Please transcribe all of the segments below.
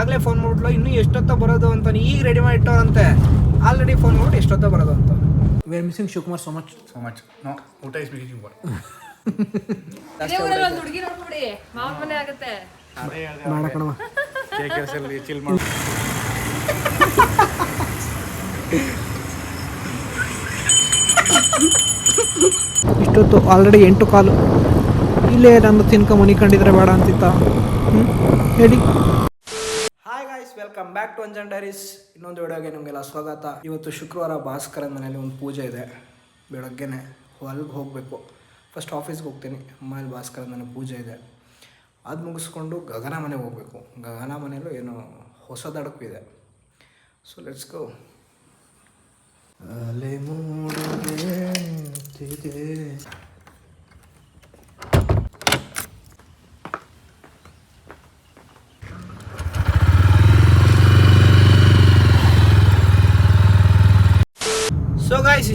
ಆಗಲೇ ಫೋನ್ ಮಾಡ್ಬಿಟ್ಲು ಇನ್ನೂ ಎಷ್ಟೊತ್ತ ಬರೋದು ಅಂತ ಈಗ ರೆಡಿ ಮಾಡಿ ಇಟ್ಟವ್ರಂತೆ ಆಲ್ರೆಡಿ ಫೋನ್ ಮಾಡ್ಬಿಟ್ಟು ಎಷ್ಟೊತ್ತ ಬರೋದು ಅಂತ. We are missing Shivakumar so much so much no ಊಟ ಇಸ್ ಮೇಕಿಂಗ್ ವರ್ಕ್ ಇದೇ ಊರಲ್ಲಿ ಒಂದು ಹುಡುಗಿ ನೋಡ್ಬಿಡಿ. ಮಾವನ ಮನೆ ಆಗುತ್ತೆ. ಮಾಡಕಣವ ಕೆಲಸದಲ್ಲಿ ಚಿಲ್ ಮಾಡಿ. ಇಷ್ಟೊತ್ತು ಆಲ್ರೆಡಿ ಎಂಟು ಕಾಲು. ಇಲ್ಲೇ ನಾನು ತಿನ್ಕೊ ಮನಿಕೊಂಡಿದ್ರೆ ಬೇಡ ಅಂತಿತ್ತ. ಹ್ಞೂ ಹೇಳಿ. Welcome back to Anjan diaries ಇನ್ನೊಂದು ವಿಡಿಯೋಗೆ ನಿಮಗೆಲ್ಲ ಸ್ವಾಗತ. ಇವತ್ತು ಶುಕ್ರವಾರ ಭಾಸ್ಕರನ ಮನೇಲಿ ಒಂದು ಪೂಜೆ ಇದೆ. ಬೆಳಗ್ಗೆನೆ ಹೊಲ್ಗೆ ಹೋಗಬೇಕು. ಫಸ್ಟ್ ಆಫೀಸ್ಗೆ ಹೋಗ್ತೀನಿ. ಮನೇಲಿ ಭಾಸ್ಕರ ಮನೆ ಪೂಜೆ ಇದೆ. ಅದು ಮುಗಿಸ್ಕೊಂಡು ಗಗನ ಮನೆಗೆ ಹೋಗಬೇಕು. ಗಗನ ಮನೆಯಲ್ಲೂ ಏನೋ ಹೊಸದಡಕು ಇದೆ. ಸೊ ಲೆಟ್ಸ್ ಗೋ ಅಲೆ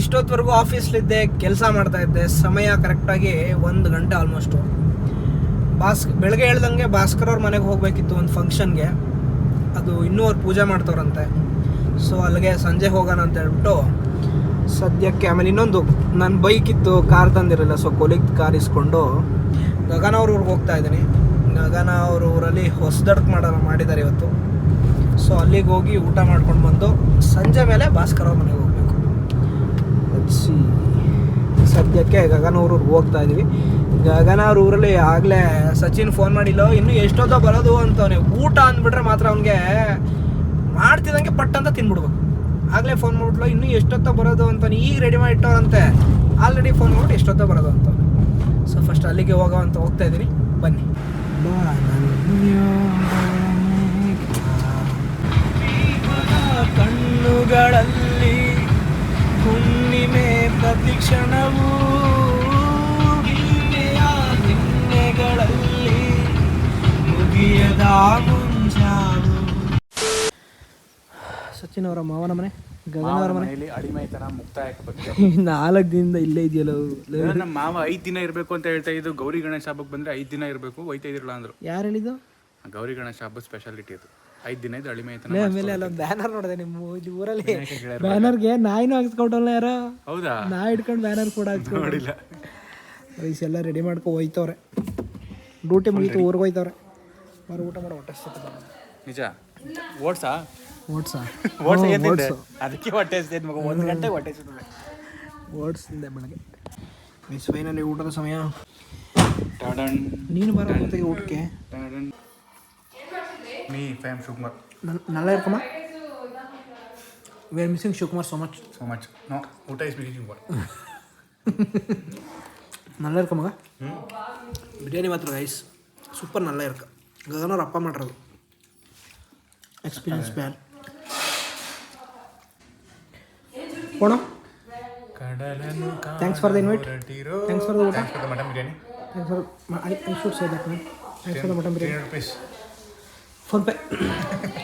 ಇಷ್ಟೊತ್ತವರೆಗೂ ಆಫೀಸ್ಲಿದ್ದೆ, ಕೆಲಸ ಮಾಡ್ತಾ ಇದ್ದೆ ಸಮಯ ಕರೆಕ್ಟಾಗಿ ಒಂದು ಗಂಟೆ ಆಲ್ಮೋಸ್ಟು ಭಾಸ್ ಬೆಳಗ್ಗೆ ಹೇಳ್ದಂಗೆ ಭಾಸ್ಕರ್ ಅವ್ರ ಮನೆಗೆ ಹೋಗಬೇಕಿತ್ತು ಒಂದು ಫಂಕ್ಷನ್ಗೆ ಅದು ಇನ್ನೂ ಅವ್ರು ಪೂಜೆ ಮಾಡ್ತವ್ರಂತೆ. ಸೊ ಅಲ್ಲಿಗೆ ಸಂಜೆ ಹೋಗೋಣ ಅಂತ ಹೇಳ್ಬಿಟ್ಟು ಸದ್ಯಕ್ಕೆ, ಆಮೇಲೆ ಇನ್ನೊಂದು ನನ್ನ ಬೈಕ್ ಇತ್ತು ಕಾರ್ ತಂದಿರಲಿಲ್ಲ. ಸೊ ಕೊಲಿಗ್ ಕಾರ್ ಇಸ್ಕೊಂಡು ಗಗನ ಅವ್ರ ಊರಿಗೆ ಹೋಗ್ತಾ ಇದ್ದೀನಿ. ಗಗನ ಅವ್ರ ಊರಲ್ಲಿ ಹೊಸದಡ್ಕ್ ಮಾಡೋಣ ಮಾಡಿದ್ದಾರೆ ಇವತ್ತು. ಸೊ ಅಲ್ಲಿಗೆ ಹೋಗಿ ಊಟ ಮಾಡ್ಕೊಂಡು ಬಂದು ಸಂಜೆ ಮೇಲೆ ಭಾಸ್ಕರ್ ಅವ್ರ ಮನೆಗೆ ಹೋಗಬೇಕು. ಸದ್ಯಕ್ಕೆ ಗಗನ ಊರು ಹೋಗ್ತಾ ಇದೀವಿ. ಗಗನ ಊರಲ್ಲಿ ಆಗಲೇ ಸಚಿನ್ ಫೋನ್ ಮಾಡಿಲ್ಲ. ಇನ್ನು ಎಷ್ಟೊತ್ತ ಬರೋದು ಅಂತವನೆ ಊಟ ಅಂದ್ಬಿಟ್ರೆ ಮಾತ್ರ ಅವನಿಗೆ ಮಾಡ್ತಿದ್ದಂಗೆ ಪಟ್ ಅಂತ ತಿನ್ಬಿಡ್ಬೇಕು. ಆಗಲೇ ಫೋನ್ ಮಾಡ್ಬಿಟ್ಲು, ಇನ್ನೂ ಎಷ್ಟೊತ್ತ ಬರೋದು ಅಂತ ಈಗ ರೆಡಿ ಮಾಡಿಟ್ಟವಂತೆ ಆಲ್ರೆಡಿ ಫೋನ್ ಮಾಡ್ಬಿಟ್ಟು ಎಷ್ಟೊತ್ತ ಬರೋದು ಅಂತ ಸೊ ಫಸ್ಟ್ ಅಲ್ಲಿಗೆ ಹೋಗೋ ಅಂತ ಹೋಗ್ತಾ ಇದ್ದೀನಿ ಬನ್ನಿ. ಕಣ್ಣುಗಳಲ್ಲಿ ಹುಣ್ಣಿಮೆ ಪ್ರತಿಕ್ಷಣವೂ ನಿನ್ನೆಗಳಲ್ಲಿ ಮುಗಿಯದ ಮುಂಜಾವು ಸಚಿನ್ ಅವರ ಮಾವನ ಮನೆ ಗಗನ ಅವರ ಮನೆ. ಮನೆಯಲ್ಲಿ ಅಡಿಮೈತನ ಮುಕ್ತಾಯ ಇನ್ನು ನಾಲ್ಕು ದಿನದಿಂದ ಇಲ್ಲೇ ಇದೆಯಲ್ಲ ನಮ್ಮ ಮಾವ ಐದು ದಿನ ಇರಬೇಕು ಅಂತ ಹೇಳ್ತಾ ಇದ್ದು ಗೌರಿ ಗಣೇಶ ಹಬ್ಬಕ್ಕೆ ಬಂದ್ರೆ ಐದು ದಿನ ಇರಬೇಕು ಒಯ್ತಾ ಇದಿರಲ್ಲ ಅಂದ್ರು. ಯಾರು ಹೇಳಿದ್ದು? ಗೌರಿ ಗಣೇಶ ಹಬ್ಬದ ಸ್ಪೆಷಾಲಿಟಿ ಅದು. ಐದ್ ದಿನ ಇದು ಅಳಿಮೈತನ ಆಮೇಲೆ ಅಲ್ಲೊಂದು ಬ್ಯಾನರ್ ನೋಡಿದೆ ನಿಮ್ಮ ಇಲ್ಲಿ ಊರಲ್ಲಿ. ಬ್ಯಾನರ್ಗೆ ನಾಯಿನೂ ಹಾಕ್ಸ್ಕೊಟ್ಟಲ್ಲ ಯಾರೋ? ಹೌದಾ? ನಾಯಿ ಹಿಡ್ಕೊಂಡು ಬ್ಯಾನರ್ ಕೂಡ ಹಾಕ್ಸ್ಕೊಂಡು ನೋಡಿಲ್ಲ. ರೈಸ್ ಎಲ್ಲ ರೆಡಿ ಮಾಡ್ಕೊ ಹೋಯ್ತವ್ರೆ. ಡ್ಯೂಟಿ ಮುಗಿತು ಊರಿಗೆ ಹೋಯ್ತವ್ರೆ. ಬರೋ ಊಟ ಮಾಡೋ ಹೊಟ್ಟೆ ನಿಜ? ಓಟ್ಸಾ? ಓಟ್ಸಾ? ಓಟ್ಸ್. ಅದಕ್ಕೆ ಹೊಟ್ಟೆ ಮಗ ಒಂದು ಗಂಟೆ ಹೊಟ್ಟೆ. ಓಟ್ಸ್ ತಿಂದೆ ಬೆಳಗ್ಗೆ. ಮಿಸ್ ಫೈನಲಿ ಊಟದ ಸಮಯ. ನೀನು ಬರೋ ಊಟಕ್ಕೆ. மீ ஃபேம் சுகுமார் நல்லா இருக்குமா we are missing Sukumar so much so much no ஊட்டா is missing Sukumar நல்லா இருக்குமாங்க பிரியாணி மாத்திரம் ரைஸ் சூப்பர் நல்லா இருக்கு இங்கே தானே ரப்பா மாட்டுறது எக்ஸ்பீரியன்ஸ் பேர் போனோம். Thanks for the invite thanks for the thanks for the mutton biryani thanks for I should say that ma'am thanks for the mutton biryani for pay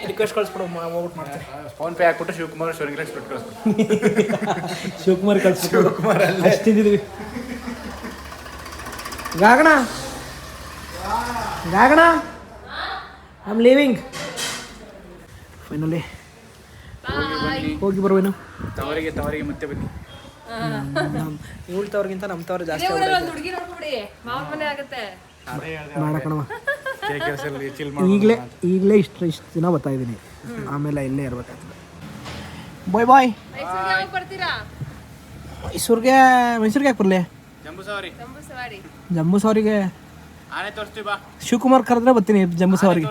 request ಕಳಿಸ್ಬಿಡು ಹೋಗ್ಬಿಟ್ಟು ಮಾಡ್ತೀನಿ. ಫೋನ್ ಪೇ ಹಾಕ್ಬಿಟ್ಟು ಶಿವಕುಮಾರ್ ಶಿವರಿಗೆ ಬಿಟ್ಟು ಕಳಿಸ್ಬಿಟ್ಟು ಶಿವಕುಮಾರ್ ಕಳಿಸ್ಬಿಟ್ಟು ಶಿವಕುಮಾರ್ ಅಷ್ಟಿದ್ದೀವಿ ಗಾಗಣ? ಗಾಗಣ? ಐ ಆಮ್ ಲೀವಿಂಗ್ ಫೈನಲಿ ಹೋಗಿ ಬರುವೇನು ತವರಿಗೆ ತವರಿಗೆ ಮತ್ತೆ ಬನ್ನಿ. ಇವಳ ತವ್ರಿಗಿಂತ ನಮ್ಮ ತವರು ಜಾಸ್ತಿ ಮಾಡಕಣವ ಈಗಲೇ ಈಗಲೇ ಇಷ್ಟು ಇಷ್ಟು ದಿನ ಬರ್ತಾ ಇದ್ದೀನಿ ಆಮೇಲೆ ಇಲ್ಲೇ ಇರ್ಬೇಕಾಗ್ತದೆ. ಬಾಯ್ ಬಾಯ್ ಮೈಸೂರಿಗೆ ಮೈಸೂರಿಗೆ ಮೈಸೂರಿಗೆ ಯಾಕೆ ಬರಲಿ? ಜಂಬೂ ಸವಾರಿ. ಜಂಬೂ ಸವಾರಿ. ಜಂಬೂ ಸವಾರಿಗೆ ಆನೆ ತೋರಿಸ್ತೀವಿ ಬಾ. ಶಿವಕುಮಾರ್ ಕರೆದ್ರೆ ಬರ್ತೀನಿ ಜಂಬೂ ಸವಾರಿಗೆ.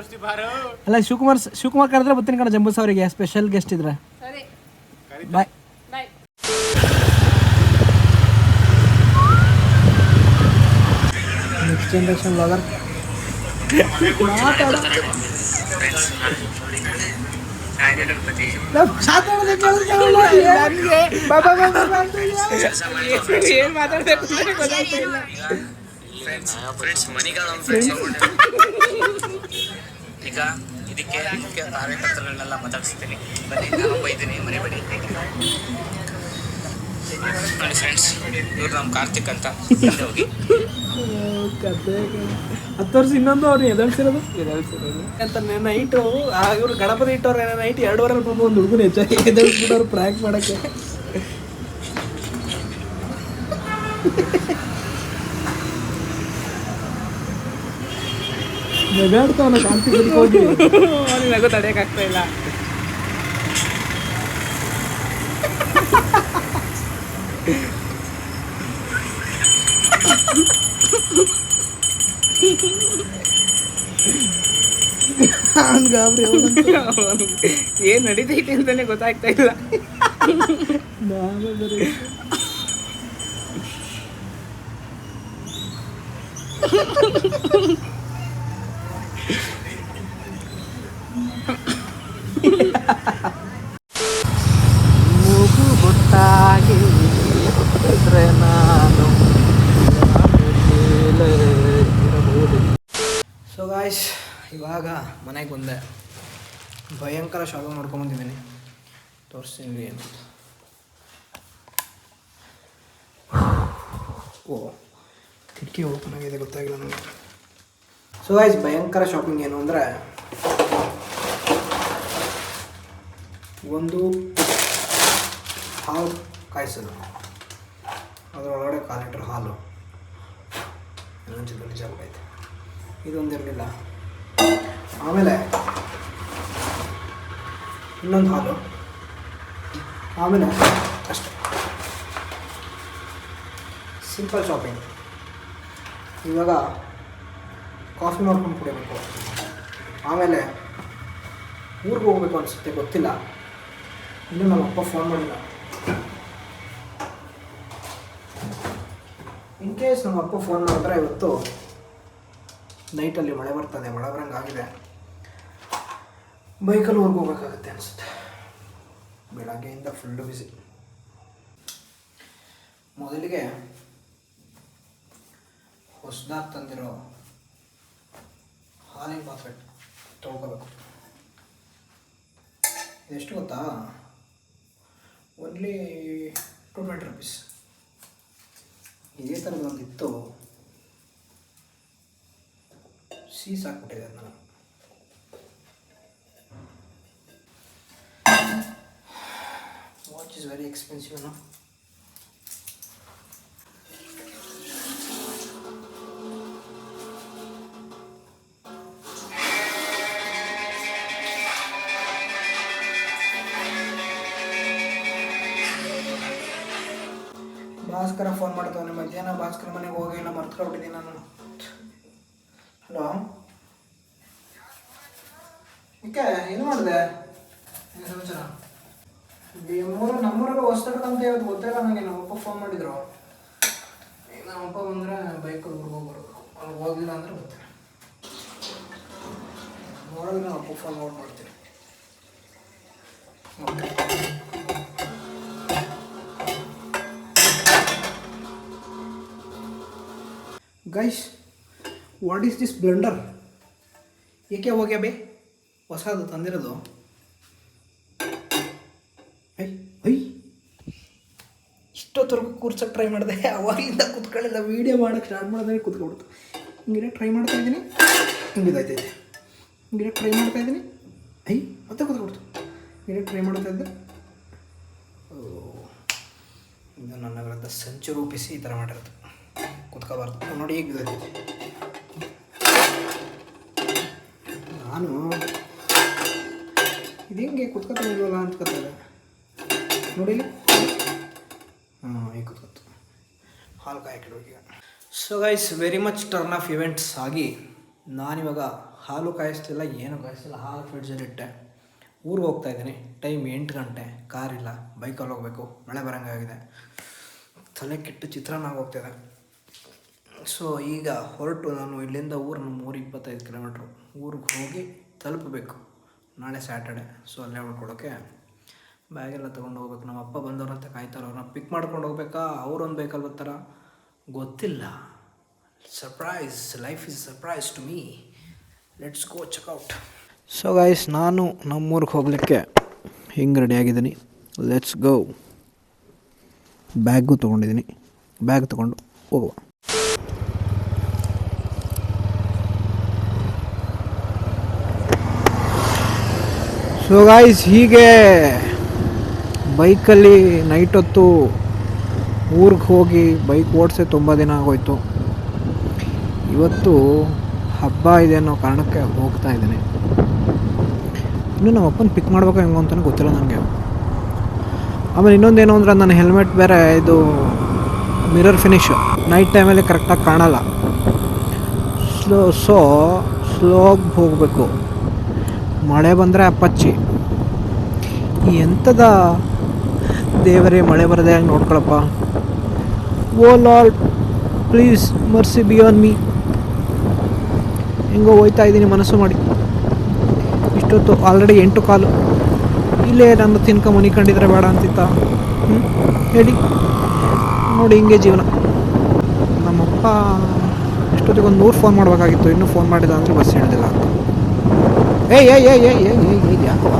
ಅಲ್ಲ ಶಿವಕುಮಾರ್ ಶಿವಕುಮಾರ್ ಕರೆದ್ರೆ ಬರ್ತೀನಿ ಕಣ ಜಂಬೂ ಸವಾರಿಗೆ. ಸ್ಪೆಷಲ್ ಗೆಸ್ಟ್ ಇದ್ರೆ. ಸರಿ. Bye bye next generation blogger ಇಲ್ಲ. ಈಗ ಇದಕ್ಕೆ ಮುಖ್ಯ ಕಾರ್ಯಕರ್ತರನ್ನೆಲ್ಲ ಮಾತಾಡಿಸ್ತೀನಿ ಬನ್ನಿ ನಾನು ಬೈದಿನಿ ಮನೆ ಬನ್ನಿ ನೋಡಿ ಫ್ರೆಂಡ್ಸ್ ಇವ್ರು ನಮ್ಮ ಕಾರ್ತಿಕ್ ಅಂತ. ಹೋಗಿ. ಹತ್ತು ವರ್ಷ ಇನ್ನೊಂದು ಅವ್ರು ಎದಳ್ಸಿರೋದು ಅಂತ ನೈಟು ಇವ್ರು ಗಣಪತಿ ಇಟ್ಟವ್ರು ಏನೋ ನೈಟ್ ಎರಡುವರೆ ಪಾಪ ಒಂದು ಹುಡುಗನ ಹೆಚ್ಚಾಗಿ ಎದಳ್ಸ್ಬಿಟ್ಟವ್ರು ಪ್ರ್ಯಾಂಕ್ ಮಾಡೋಕ್ಕೆ. ನಗಾಡ್ತಾವನ ಕಾಂತಿ ಹೋಗಿ. ನಗು ತಡೆಯೋಕ್ಕಾಗ್ತಾ ಇಲ್ಲ. ಏನ್ ನಡೀತೈತಿ ಅಂತಾನೆ ಗೊತ್ತಾಗ್ತಾ ಇಲ್ಲ. ನಾನು ಬರೀ ಮೂಗು ಬೊಟ್ಟಾಗಿ ಇದ್ರೆ ನಾನು ಸೊ ಗಾಯ್ಸ್ ಇವಾಗ ಮನೆಗೆ ಬಂದೆ. ಭಯಂಕರ ಶಾಪಿಂಗ್ ಮಾಡ್ಕೊಂಬಂದಿದ್ದೀನಿ ತೋರಿಸ್ತೀನಿ ಏನು. ಓ, ಕಿಟಕಿ ಓಪನ್ ಆಗಿದೆ ಗೊತ್ತಾಗಿಲ್ಲ ನನಗೆ. ಸೊ ಐಸ್ ಭಯಂಕರ ಶಾಪಿಂಗ್ ಏನು ಅಂದರೆ ಒಂದು ಹಾಲು ಕಾಯಿಸೋದು. ಅದರೊಳಗಡೆ ಕಾಲು ಲೀಟ್ರ್ ಹಾಲು. ಚಿಕ್ಕ ನಿಜ ಐತೆ ಇದೊಂದು ಇರಲಿಲ್ಲ ಆಮೇಲೆ ಇನ್ನೊಂದು ಹಾಲು. ಆಮೇಲೆ ಅಷ್ಟೆ. ಸಿಂಪಲ್ ಶಾಪಿಂಗ್ ಇವಾಗ ಕಾಫಿ ಮಾಡ್ಕೊಂಡು ಕುಡಿಬೇಕು. ಆಮೇಲೆ ಊರಿಗೆ ಹೋಗ್ಬೇಕು ಅನಿಸುತ್ತೆ, ಗೊತ್ತಿಲ್ಲ. ಇನ್ನೂ ನಮ್ಮ ಅಪ್ಪ ಫೋನ್ ಮಾಡಿಲ್ಲ. ಇನ್ ಕೇಸ್ ನಮ್ಮ ಅಪ್ಪ ಫೋನ್ ಮಾಡಿದ್ರೆ ಇವತ್ತು ನೈಟಲ್ಲಿ ಮಳೆ ಬರ್ತದೆ, ಮಳೆ ಬರಂಗೆ ಆಗಿದೆ. ಬೈಕಲ್ಲಿ ಊರಿಗೆ ಹೋಗ್ಬೇಕಾಗತ್ತೆ ಅನಿಸುತ್ತೆ. ಬೆಳಗ್ಗೆಯಿಂದ ಫುಲ್ಲು ಬಿಸಿ ಮೊದಲಿಗೆ ಹೊಸದಾಗಿ ತಂದಿರೋ ಹಾಲಿನ ಪಾತ್ರೆ ತೊಳ್ಕೋಬೇಕು. ಎಷ್ಟು ಗೊತ್ತಾ? ಓನ್ಲಿ ಟು ಟ್ವೆಂಟಿ ರುಪೀಸ್ ಇದೇ ಥರದ್ದು ಒಂದು ಇತ್ತು ಸೀಸ್ ಹಾಕ್ಬಿಟ್ಟಿದೆ ಅದು ನಾನು ವಾಚ್ ಇಸ್ ವೆರಿ ಎಕ್ಸ್ಪೆನ್ಸಿವ್ ನಾ ಭಾಸ್ಕರ ಫೋನ್ ಮಾಡ್ತಾವನೆ ಮಧ್ಯಾಹ್ನ ಭಾಸ್ಕರ ಮನೆಗೆ ಹೋಗಿ ಇಲ್ಲ ಮರ್ತ್ಕೊಬಿಟ್ಟಿದ್ದೀನಿ ನಾನು ಹಲೋ ಇಕ್ಕೆ ಏನು ಮಾಡಿದೆ ಏನು ಸಮಾಚಾರ ಮೂರು ನಮ್ಮೂರಾಗ ಅಂತ ಇವತ್ತು ಗೊತ್ತಿಲ್ಲ ನನಗೆ ನಮ್ಮಪ್ಪ ಫೋನ್ ಮಾಡಿದ್ರು. ನಮ್ಮಪ್ಪ ಬಂದರೆ ಬೈಕಲ್ಲಿ ಊರಿಗೆ ಹೋಗ್ಬರ್ಬೇಕು. ಅಲ್ಲಿ ಹೋಗಿಲ್ಲ ಅಂದ್ರೆ ಗೊತ್ತಿಲ್ಲ. ನೋಡೋದು ನಮ್ಮ ಅಪ್ಪ ಫೋನ್ ನೋಡಿ ಮಾಡ್ತೀನಿ guys what is this blender ಏಕೆ ಹೋಗ್ಯಾ ಬೇ? ಹೊಸದು ತಂದಿರೋದು. ಇಷ್ಟೊತ್ತವರೆಗೂ ಕೂರ್ಸೋಕೆ ಟ್ರೈ ಮಾಡಿದೆ. ಅವಾಗಿಂದ ಕೂತ್ಕೊಳ್ಳಿಲ್ಲ ವೀಡಿಯೋ ಮಾಡೋಕ್ಕೆ ಸ್ಟಾರ್ಟ್ ಮಾಡಿದ್ರೆ ಕೂತ್ಕೊಬಿಡ್ತು. ಹಿಂಗಿರ ಟ್ರೈ ಮಾಡ್ತಾ ಇದ್ದೀನಿ. ಹಿಂಗಿದಾಯ್ತೈತೆ ಹಿಂಗಿರ ಟ್ರೈ ಮಾಡ್ತಾ ಇದ್ದೀನಿ. ಐ, ಮತ್ತೆ ಕೂತ್ಕೊಡ್ತು ಹಿಂಗಿರ ಟ್ರೈ ಮಾಡ್ತಾ ಇದ್ದೆ. ಇದು ನನ್ನ ವಿರುದ್ಧ ಸಂಚು ರೂಪಿಸಿ ಈ ಥರ ಮಾಡಿರೋದು. ಕುತ್ಕೋಬಾರ್ದು. ನೋಡಿ ಈಗ ನಾನು ಇದು ಹೆಂಗೆ ಕುತ್ಕೊತಾನಿಲ್ವಲ್ಲ ಇಲ್ವಲ್ಲ ನೋಡಿ ಇಲ್ಲಿ. ಹಾಂ ಈಗ ಕುತ್ಕೊತು ಹಾಲು ಹೋಗಿ so guys very much turn off events ಆಗಿ ನಾನಿವಾಗ ಹಾಲು ಕಾಯಿಸ್ತಿಲ್ಲ, ಏನು ಕಾಯಿಸ್ತಿಲ್ಲ, ಹಾಲು ಫ್ರಿಡ್ಜಲ್ಲಿ ಇಟ್ಟೆ. ಊರಿಗೆ ಹೋಗ್ತಾ ಇದ್ದೀನಿ. ಟೈಮ್ ಎಂಟು ಗಂಟೆ, ಕಾರ್ ಇಲ್ಲ ಬೈಕಲ್ಲಿ ಹೋಗಬೇಕು, ಮಳೆ ಬರೋಂಗಾಗಿದೆ. ತಲೆ ಕೆಟ್ಟು ಚಿತ್ರಾನ್ನ ಹೋಗ್ತಿದೆ ಸೊ ಈಗ ಹೊರಟು ನಾನು ಇಲ್ಲಿಂದ ಊರು ನಮ್ಮ ಊರು ಇಪ್ಪತ್ತೈದು ಕಿಲೋಮೀಟ್ರು ಊರಿಗೆ ಹೋಗಿ ತಲುಪಬೇಕು. ನಾಳೆ ಸ್ಯಾಟರ್ಡೆ ಸೊ ಅಲ್ಲೇ ಉಳ್ಕೊಳೋಕ್ಕೆ ಬ್ಯಾಗೆಲ್ಲ ತೊಗೊಂಡು ಹೋಗ್ಬೇಕು. ನಮ್ಮ ಅಪ್ಪ ಬಂದವ್ರಂತ ಕಾಯ್ತಾರೆ ಅವ್ರನ್ನ. ಪಿಕ್ ಮಾಡ್ಕೊಂಡು ಹೋಗ್ಬೇಕಾ? ಅವ್ರೊಂದು ಬೇಕಲ್ಲಿ ಬರ್ತಾರ? ಗೊತ್ತಿಲ್ಲ. Surprise life is surprise to me let's go check out so guys ನಾನು ನಮ್ಮೂರಿಗೆ ಹೋಗಲಿಕ್ಕೆ ಹಿಂಗೆ ರೆಡಿ ಆಗಿದ್ದೀನಿ. ಲೆಟ್ಸ್ ಗೋ ಬ್ಯಾಗು ತೊಗೊಂಡಿದ್ದೀನಿ. ಬ್ಯಾಗ್ ತೊಗೊಂಡು ಹೋಗುವ. ಸೊ ಗಾಯ್ಸ್ ಹೀಗೆ ಬೈಕಲ್ಲಿ ನೈಟ್ ಹೊತ್ತು ಊರಿಗೆ ಹೋಗಿ ಬೈಕ್ ಓಡಿಸೇ ತುಂಬ ದಿನ ಆಗೋಯ್ತು. ಇವತ್ತು ಹಬ್ಬ ಇದೆ ಅನ್ನೋ ಕಾರಣಕ್ಕೆ ಹೋಗ್ತಾ ಇದ್ದೀನಿ. ಇನ್ನು ನಮ್ಮ ಅಪ್ಪನ ಪಿಕ್ ಮಾಡ್ಬೇಕು ಹೆಂಗೋ ಅಂತಲೂ ಗೊತ್ತಿಲ್ಲ ನನಗೆ ಆಮೇಲೆ ಇನ್ನೊಂದೇನು ಅಂದರೆ ನನ್ನ ಹೆಲ್ಮೆಟ್ ಬೇರೆ ಇದು ಮಿರರ್ ಫಿನಿಶ್ ನೈಟ್ ಟೈಮಲ್ಲಿ ಕರೆಕ್ಟಾಗಿ ಕಾಣಲ್ಲ. ಸ್ಲೋ ಸೊ ಸ್ಲೋಗಿ ಹೋಗಬೇಕು. ಮಳೆ ಬಂದರೆ ಅಪ್ಪಚ್ಚಿ. ಎಂಥದ ದೇವರೇ, ಮಳೆ ಬರದೆ ಹಾಗೆ ನೋಡ್ಕೊಳಪ್ಪ. ಓ lord please mercy upon me. ಹೆಂಗೋ ಹೋಯ್ತಾ ಇದ್ದೀನಿ, ಮನಸ್ಸು ಮಾಡಿ. ಇಷ್ಟೊತ್ತು ಆಲ್ರೆಡಿ ಎಂಟು ಕಾಲು. ಇಲ್ಲೇ ನನ್ನ ತಿನ್ಕ ಮನಿಕೊಂಡಿದ್ರೆ ಬೇಡ ಅಂತಿತ್ತ. ಹೇಳಿ. ನೋಡಿ, ಹಿಂಗೆ ಜೀವನ. ನಮ್ಮಪ್ಪ ಇಷ್ಟೊತ್ತಿಗೆ ಒಂದು ನೂರು ಫೋನ್ ಮಾಡಬೇಕಾಗಿತ್ತು. ಇನ್ನೂ ಫೋನ್ ಮಾಡಿಲ್ಲ ಅಂದರೆ ಬಸ್ ಹಿಡಿದಿಲ್ಲ ಅಂತ. ಏಯ್ ಏಯ್ ಏಯ್ ಏಯ್ ಏಯ್ ಏಯ್ ಯಾಕವ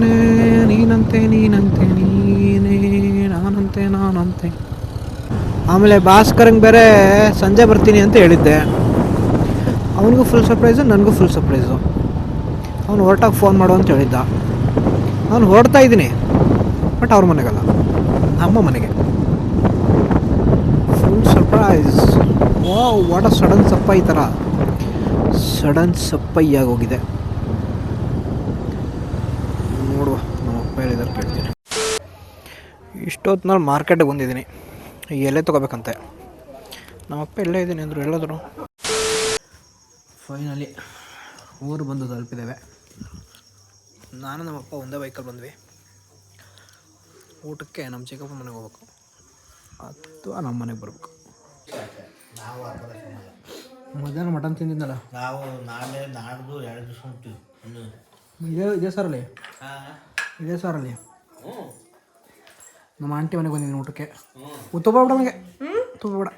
ನಾನೇ ನೀನಂತೆ ನೀನಂತೆ, ನೀನೇ, ನಾನಂತೆ ನಾನಂತೆ. ಆಮೇಲೆ ಭಾಸ್ಕರಂಗೆ ಬೇರೆ ಸಂಜೆ ಬರ್ತೀನಿ ಅಂತ ಹೇಳಿದ್ದೆ. ಅವನಿಗೂ ಫುಲ್ ಸರ್ಪ್ರೈಸು ನನಗೂ ಫುಲ್ ಸರ್ಪ್ರೈಸು ಅವನು ಹೊರಟಾಗಿ ಫೋನ್ ಮಾಡು ಅಂತ ಹೇಳಿದ್ದ. ನಾನು ಹೊರಡ್ತಾ ಇದ್ದೀನಿ ಬಟ್ ಅವ್ರ ಮನೆಗಲ್ಲ, ನಮ್ಮ ಮನೆಗೆ. Full surprise oh what sudden ಸಪ್ಪ ಈ ಥರ ಸಡನ್ ಸಪ್ಪೈಯಾಗಿ ಹೋಗಿದೆ ನೋಡುವ ನಮ್ಮ ಅಪ್ಪ ಹೇಳಿದಾರೆ ಕೇಳ್ತೀನಿ ಇಷ್ಟೊತ್ತಿನಲ್ಲಿ ಮಾರ್ಕೆಟಿಗೆ ಬಂದಿದ್ದೀನಿ. ಎಲೆ ತೊಗೋಬೇಕಂತೆ. ನಮ್ಮಪ್ಪ ಎಲ್ಲೇ ಇದ್ದೀನಿ ಅಂದರು ಹೇಳಿದ್ರು. ಫೈನಲಿ ಊರು ಬಂದು ತಲುಪಿದ್ದೇವೆ. ನಾನು ನಮ್ಮಪ್ಪ ಒಂದೇ ಬೈಕಲ್ಲಿ ಬಂದ್ವಿ. ಊಟಕ್ಕೆ ನಮ್ಮ ಚಿಕ್ಕಪ್ಪ ಮನೆಗೆ ಹೋಗ್ಬೇಕು. ಅಥವಾ ನಮ್ಮ ಮನೆಗೆ ಬರಬೇಕು. ಮಧ್ಯಾಹ್ನ ಮಟನ್ ತಿಂದಿದ್ದಲ್ಲ ನಾವು ನಾಳೆ ನಾಡ್ದು ಎರಡು ದಿವಸ ಇದೆ ಇದೆ ಇದೇ ಇದೇ ಸಾರಲ್ಲಿ? ಇದೇ ಸಾರಲ್ಲಿ? ನಮ್ಮ ಆಂಟಿ ಮನೆಗೆ ಬಂದಿದ್ದೀನಿ ಊಟಕ್ಕೆ. ತುಪ್ಪ ಬೇಡ ನನಗೆ ತುಪ್ಪ ಬೇಡ